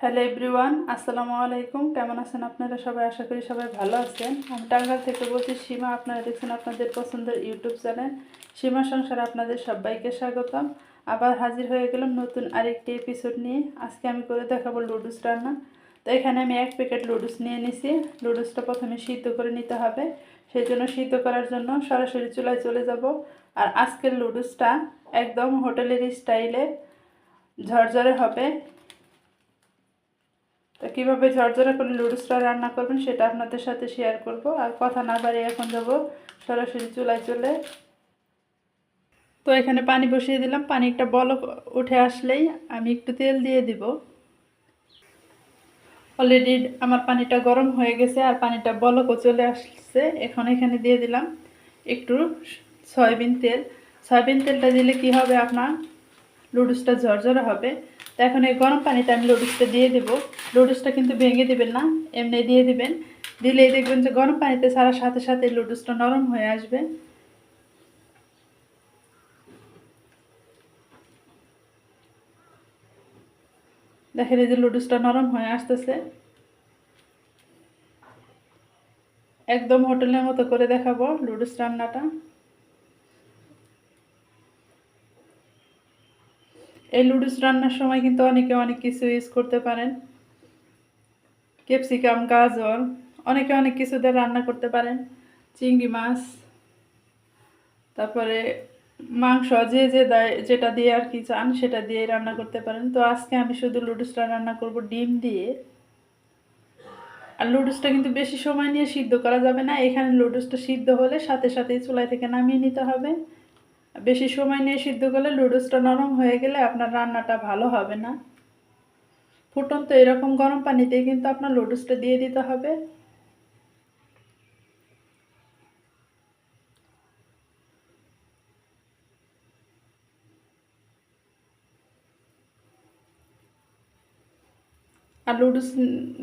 Hello everyone আসসালামু আলাইকুম। কেমন আছেন আপনারা সবাই? আশা করি সবাই ভালো আছেন। আমি টাঙ্গাল থেকে বলছি, সীমা, আপনারা দেখছেন আপনাদের পছন্দের ইউটিউব চ্যানেল। সীমা সংসারে আপনাদের সবাইকে স্বাগতম। আবার হাজির হয়ে গেলাম নতুন আরেকটি এপিসোড নিয়ে। আজকে আমি করে দেখাবো লুডুস রান্না। তো এখানে আমি এক প্যাকেট লুডুস নিয়ে নিছি। লুডুসটা প্রথমে সিদ্ধ করে নিতে হবে। সেই জন্য সিদ্ধ করার জন্য সরাসরি চুলায় চলে যাব। আর আজকের লুডুসটা একদম হোটেলের স্টাইলে ঝরঝরে হবে। তো কীভাবে ঝরঝরা করে লুডুসটা রান্না করবেন সেটা আপনাদের সাথে শেয়ার করব। আর কথা না বাড়িয়ে এখন যাব সরাসরি চুলায় চলে। তো এখানে পানি বসিয়ে দিলাম। পানি একটা বলক উঠে আসলেই আমি একটু তেল দিয়ে দিব। অলরেডি আমার পানিটা গরম হয়ে গেছে আর পানিটা বলকও চলে আসছে। এখন এখানে দিয়ে দিলাম একটু সয়াবিন তেল। সয়াবিন তেলটা দিলে কি হবে আপনার? লুডুসটা ঝরঝরে হবে। তো এখন এই গরম পানিতে আমি লুডুসটা দিয়ে দেবো। লুডুসটা কিন্তু ভেঙে দেবেন না, এমনি দিয়ে দিবেন। দিলেই দেখবেন যে গরম পানিতে ছাড়ার সাথে সাথে লুডুসটা নরম হয়ে আসবে। দেখেন এই যে লুডুসটা নরম হয়ে আসতেছে। একদম হোটেলের মতো করে দেখাবো লুডুস রান্নাটা এই লুডুস রান্নার সময় কিন্তু অনেকে অনেক কিছু ইউজ করতে পারেন। ক্যাপসিকাম, গাজর, অনেকে অনেক কিছু দিয়ে রান্না করতে পারেন। চিংড়ি মাছ, তারপরে মাংস যে যে যেটা দিয়ে আর কি চান সেটা দিয়ে রান্না করতে পারেন। তো আজকে আমি শুধু লুডুসটা রান্না করব ডিম দিয়ে। আর লুডুসটা কিন্তু বেশি সময় নিয়ে সিদ্ধ করা যাবে না। এখানে লুডুসটা সিদ্ধ হলে সাথে সাথেই চুলাই থেকে নামিয়ে নিতে হবে। বেশি সময় নিয়ে সিদ্ধ করলে লুডুসটা নরম হয়ে গেলে আপনার রান্নাটা ভালো হবে না। ফুটন্ত এরকম গরম পানিতেই কিন্তু আপনার লুডুসটা দিয়ে দিতে হবে। আর লুডুস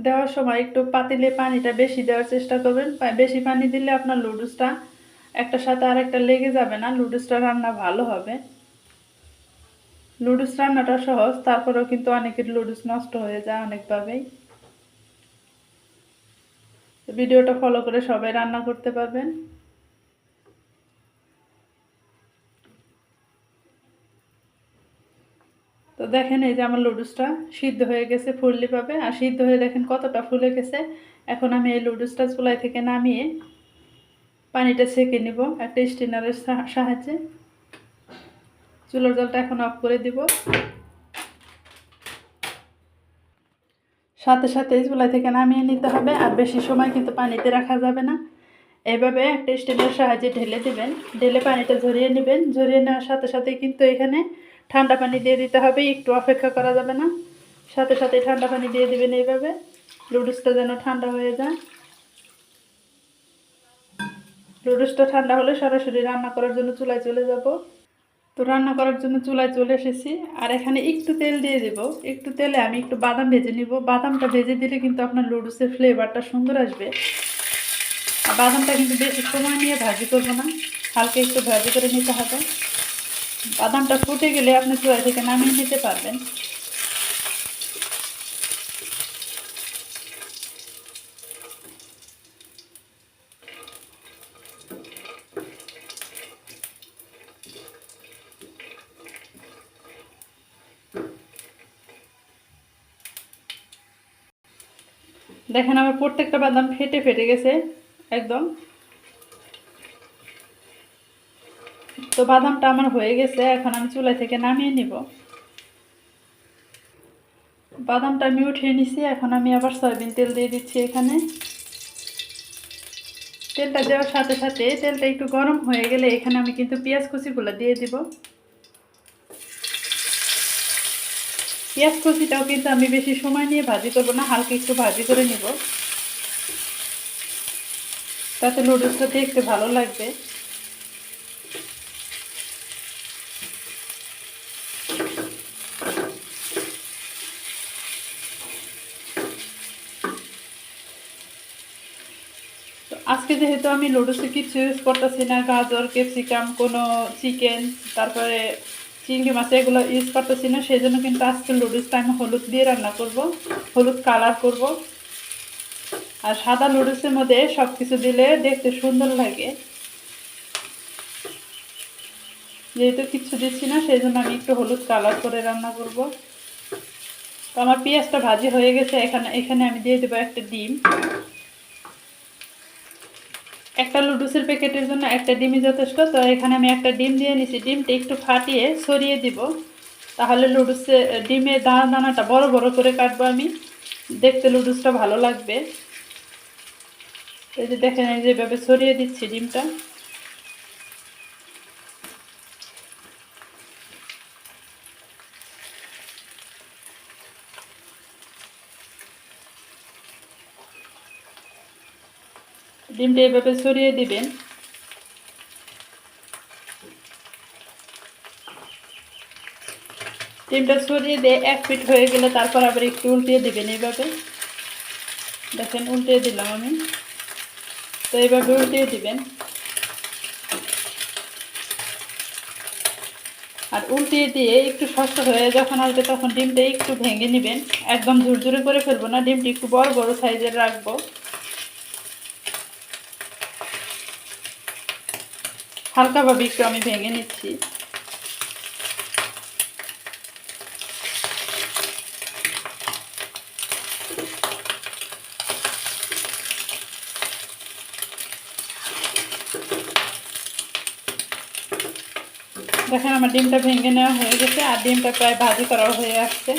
দেওয়ার সময় একটু পাতিলে পানিটা বেশি দেওয়ার চেষ্টা করবেন। বেশি পানি দিলে আপনার লুডুসটা একটা সাথে আর একটা লেগে যাবে না লুডুসটা রান্না ভালো হবে। লুডুস রান্নাটা সহজ, তারপরেও কিন্তু অনেকের লুডুস নষ্ট হয়ে যায় অনেকভাবেই। ভিডিওটা ফলো করে সবাই রান্না করতে পারবেন। তো দেখেন এই যে আমার লুডুসটা সিদ্ধ হয়ে গেছে, ফুললি পাবে আর সিদ্ধ হয়ে দেখেন কতটা ফুলে গেছে। এখন আমি এই লুডুসটা চুলাই থেকে নামিয়ে পানিটা সেঁকে নিব, একটা স্টিনারের সাহায্যে। চুলোর জলটা এখন অফ করে দিব। সাথে সাথে চুলাই থেকে নামিয়ে নিতে হবে, আর বেশি সময় কিন্তু পানিতে রাখা যাবে না। এইভাবে একটা স্টিলের সাহায্যে ঢেলে দেবেন, ঢেলে পানিটা ঝরিয়ে নেবেন। ঝরিয়ে নেওয়ার সাথে সাথে কিন্তু এখানে ঠান্ডা পানি দিয়ে দিতে হবে, একটু অপেক্ষা করা যাবে না। সাথে সাথে ঠান্ডা পানি দিয়ে দেবেন এইভাবে। লুডুসটা যেন ঠান্ডা হয়ে যায়। লুডুসটা ঠান্ডা হলে সরাসরি রান্না করার জন্য চুলায় চলে যাব। তো রান্না করার জন্য চুলায় চলে এসেছি। আর এখানে একটু তেল দিয়ে দেব। একটু তেলে আমি একটু বাদাম ভেজে নিব। বাদামটা ভেজে দিলে কিন্তু আপনার লুডুসের ফ্লেভারটা সুন্দর আসবে। আর বাদামটা কিন্তু বেশি সময় নিয়ে ভাজি করব না। হালকা একটু ভাজি করে নিতে হবে। বাদামটা ফুটে গেলে আপনি চুলা থেকে নামিয়ে নিতে পারবেন। দেখেন আমার প্রত্যেকটা বাদাম ফেটে ফেটে গেছে, একদম। তো বাদামটা আমার হয়ে গেছে, এখন আমি চুলা থেকে নামিয়ে নিব। বাদামটা আমি উঠিয়ে নিছি, এখন আমি আবার সয়াবিন তেল দিয়ে দিচ্ছি এখানে। তেলটা দেওয়ার সাথে সাথে তেলটা একটু গরম হয়ে গেলে এখানে আমি কিন্তু পেঁয়াজ কুচিগুলো দিয়ে দিব। পেঁয়াজ কুচিটাও কিন্তু আমি বেশি সময় নিয়ে ভাজি করব না, হালকা একটু ভাজি করে নিব। তাতে নুডলসটা দেখতে ভালো লাগবে। আজকে যেহেতু আমি লুডুসে কিছু ইউজ করতেছি না, গাজর, ক্যাপসিকাম, কোনো চিকেন, তারপরে চিংড়ি মাছ এগুলো ইউজ করতেছি না সেই জন্য কিন্তু আজকে লুডুসটা আমি হলুদ দিয়ে রান্না করব, হলুদ কালার করব। আর সাদা লুডুসের মধ্যে সব কিছু দিলে দেখতে সুন্দর লাগে। যেহেতু কিছু দিচ্ছি না সেই জন্য আমি একটু হলুদ কালার করে রান্না করব। তো আমার পেঁয়াজটা ভাজি হয়ে গেছে, এখানে এখানে আমি দিয়ে দেবো একটা ডিম। একটা লুডুসের প্যাকেটের জন্য একটা ডিমই যথেষ্ট, তো এখানে আমি একটা ডিম দিয়ে নিছি। ডিমটা একটু ফাটিয়ে সরিয়ে দিব। তাহলে লুডুসে ডিমের দানা, দানাটা বড় বড় করে কাটবো আমি। দেখতে লুডুসটা ভালো লাগবে। এই যে দেখেন, এই যেভাবে সরিয়ে দিচ্ছি ডিমটা। ডিমটা এভাবে সরিয়ে দিবেন। ডিমটা সরিয়ে দিয়ে এক ফিট হয়ে গেলে তারপর আবার একটু উল্টিয়ে দিবেন এইভাবে। দেখেন, উল্টিয়ে দিলাম আমি। তো এইভাবে উল্টিয়ে দিবেন। আর উল্টিয়ে দিয়ে একটু শক্ত হয়ে যখন আসবে তখন ডিমটা একটু ভেঙে নেবেন। একদম ঝুরঝুরে করে ফেলব না, ডিমটি একটু বড় বড় সাইজের রাখব। হালকাভাবে একটু আমি ভেঙে নিচ্ছি। দেখেন আমার ডিমটা ভেঙে নেওয়া হয়ে গেছে, আর ডিমটা প্রায় ভাজি করাও হয়ে আসছে।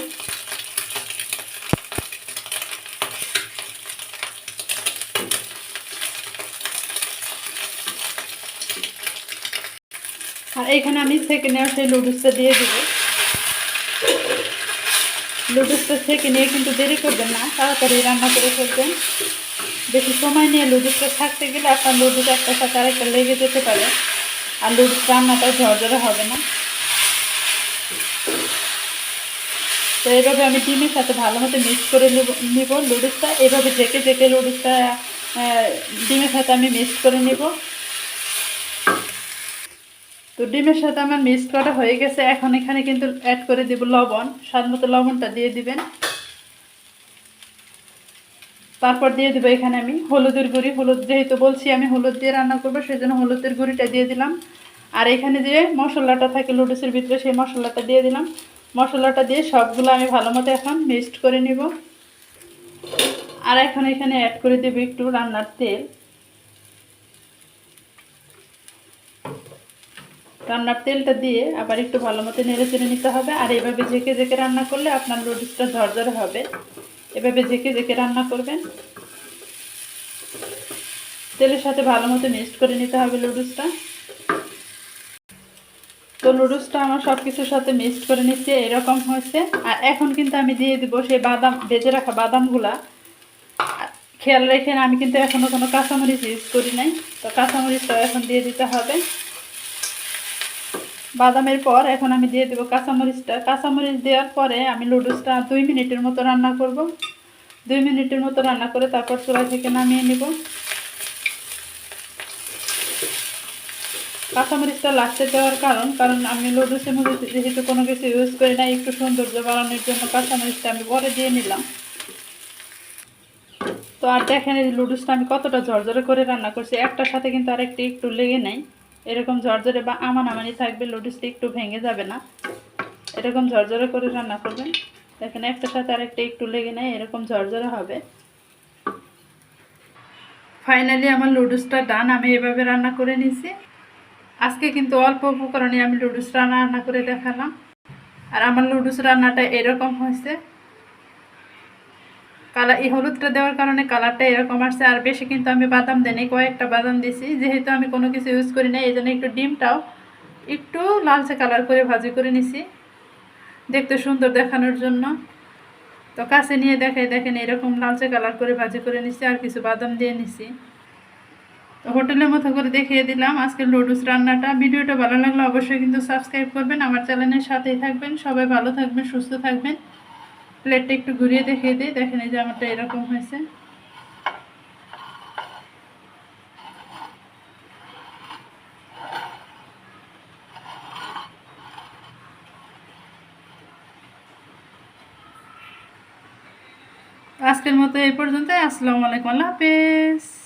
আর এইখানে আমি সেকে নেওয়া সেই লুডুসটা দিয়ে দেবো। লুডুসটা সেকে নিয়ে কিন্তু দেরি করবেন না, তাড়াতাড়ি রান্না করে ফেলবেন। বেশি সময় নিয়ে লুডুসটা থাকতে গেলে আপনার লুডুস একটা সাথে আরেকটা লেগে যেতে পারে। আর লুডুস রান্নাটা ঝরঝরে হবে না। তো এইভাবে আমি ডিমের সাথে ভালো মতো মিক্স করে নিব লুডুসটা এইভাবে ঢেকে ঢেকে লুডুসটা ডিমের সাথে আমি মিক্স করে নিব। তো ডিমের সাথে আমার মিক্স করা হয়ে গেছে। এখন এখানে কিন্তু অ্যাড করে দেব লবণ। স্বাদ মতো লবণটা দিয়ে দিবেন। তারপর দিয়ে দেবো এখানে আমি হলুদের গুঁড়ি। হলুদ যেহেতু বলছি আমি হলুদ দিয়ে রান্না করব সেই জন্য হলুদের গুঁড়িটা দিয়ে দিলাম। আর এখানে যে মশলাটা থাকে লুডুসের ভিতরে, সেই মশলাটা দিয়ে দিলাম। মশলাটা দিয়ে সবগুলো আমি ভালো মতো এখন মিক্সড করে নিব। আর এখন এখানে অ্যাড করে দেবো একটু রান্নার তেল। রান্নার তেলটা দিয়ে আবার একটু ভালো মতো নেড়ে চেড়ে নিতে হবে। আর এভাবে ঝেঁকে ঝেঁকে রান্না করলে আপনার লুডুসটা ঝরঝরে হবে। এভাবে ঝেঁকে ঝেঁকে রান্না করবেন। তেলের সাথে ভালো মতো মিক্সড করে নিতে হবে লুডুসটা তো লুডুসটা আমার সব কিছুর সাথে মিক্সড করে নিচ্ছে, এরকম হয়েছে। আর এখন কিন্তু আমি দিয়ে দিব সেই বাদাম, বেজে রাখা বাদামগুলা। খেয়াল রেখেন, আমি কিন্তু এখনও কোনো কাঁচামরিচ ইউজ করি নাই। তো কাঁচামরিচটাও এখন দিয়ে দিতে হবে। বাদামের পর এখন আমি দিয়ে দেবো কাঁচামরিচটা। কাঁচামরিচ দেওয়ার পরে আমি লুডুসটা দুই মিনিটের মতো রান্না করব। দুই মিনিটের মতো রান্না করে তারপর চুলা থেকে নামিয়ে নেব। কাঁচামরিচটা লাস্টে দেওয়ার কারণ কারণ আমি লুডুসের মধ্যে যেহেতু কোনো কিছু ইউজ করি না একটু সৌন্দর্য বাড়ানোর জন্য কাঁচামরিচটা আমি পরে দিয়ে নিলাম। তো আর দেখেন এই লুডুসটা আমি কতটা ঝরঝরে করে রান্না করছি। একটার সাথে কিন্তু আরেকটি একটু লেগে নেই। এরকম ঝরঝরে বা আমান আমানি থাকবে লুডুসটা একটু ভেঙে যাবে না। এরকম ঝরঝরে করে রান্না করবেন। দেখেন, একটার সাথে আরেকটা একটু লেগে নেয়, এরকম ঝরঝরে হবে। ফাইনালি আমার লুডুসটা ডান আমি এভাবে রান্না করে নিছি আজকে কিন্তু অল্প উপকরণে আমি লুডুস রান্না রান্না করে দেখালাম। আর আমার লুডুস রান্নাটা এরকম হয়েছে। কালার এই হলুদটা দেওয়ার কারণে কালারটা এরকম আসছে। আর বেশি কিন্তু আমি বাদাম দেনি কয়েকটা বাদাম দিছি। যেহেতু আমি কোনো কিছু ইউজ করি না এই জন্য একটু ডিমটাও একটু লালচে কালার করে ভাজি করে নিছি। দেখতে সুন্দর দেখানোর জন্য। তো কাছে নিয়ে দেখাই, দেখেন এরকম লালচে কালার করে ভাজি করে নিছি, আর কিছু বাদাম দিয়ে নিছি। তো হোটেলের মতো করে দেখিয়ে দিলাম আজকে লুডুস রান্নাটা। ভিডিওটা ভালো লাগলে অবশ্যই কিন্তু সাবস্ক্রাইব করবেন। আমার চ্যানেলের সাথেই থাকবেন। সবাই ভালো থাকবেন, সুস্থ থাকবেন। প্লেটটা একটু ঘুরিয়ে দেখিয়ে দিই, দেখেন এই যে আমারটা এরকম হয়েছে। আজকের মতো এই পর্যন্ত আসসালামু আলাইকুম, আল্লাহ হাফেজ।